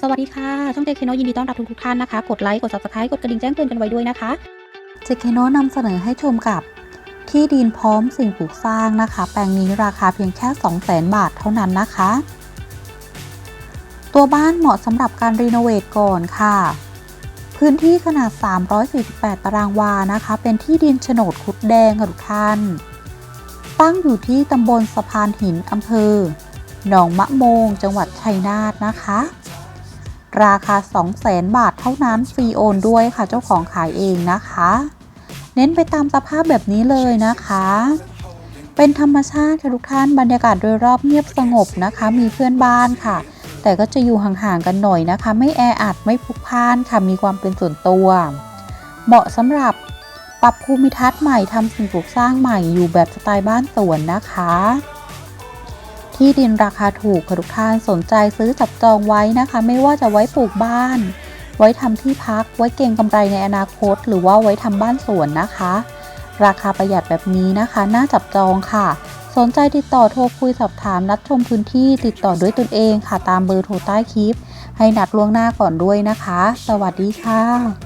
สวัสดีค่ะ ช่องเจคโนยินดีต้อนรับทุกๆท่านนะคะ กดไลค์ กด subscribe กดกระดิ่งแจ้งเตือนกันไว้ด้วยนะคะเจเคโนนำเสนอให้ชมกับ ที่ดินพร้อมสิ่งปลูกสร้างนะคะ แปลงนี้ราคาเพียงแค่ 200,000บาทเท่านั้นนะคะ ตัวบ้านเหมาะสำหรับการรีโนเวทก่อนค่ะ พื้นที่ขนาด 348 ตารางวานะคะ เป็นที่ดินโฉนดคุดแดงค่ะทุกท่านตั้งอยู่ที่ตำบลสะพานหินอำเภอหนองมะโมง จังหวัดชัยนาทนะคะ ราคา 200,000 บาทเท่านั้นฟรีโอนด้วยค่ะเจ้าของขายเองนะคะ เน้นไปตามสภาพแบบนี้เลยนะคะ เป็นธรรมชาติค่ะทุกท่านบรรยากาศโดยรอบเงียบสงบนะคะ มีเพื่อนบ้านค่ะ แต่ก็จะอยู่ห่างๆกันหน่อยนะคะ ไม่แออัดไม่พลุกพล่านค่ะมีความเป็นส่วนตัว เหมาะสำหรับปรับภูมิทัศน์ใหม่ทำสิ่งปลูกสร้างใหม่อยู่แบบสไตล์บ้านสวนนะคะ ที่ดินราคาถูกค่ะทุกท่านสนใจซื้อจับจองไว้นะคะ ไม่ว่าจะไว้ปลูกบ้าน ไว้ทำที่พัก ไว้เก็งกำไรในอนาคต หรือว่าไว้ทำบ้านสวนนะคะ ราคาประหยัดแบบนี้นะคะ น่าจับจองค่ะ สนใจติดต่อโทรคุยสอบถามนัดชมพื้นที่ติดต่อด้วยตนเองค่ะ ตามเบอร์โทรใต้คลิป ให้นัดล่วงหน้าก่อนด้วยนะคะ สวัสดีค่ะ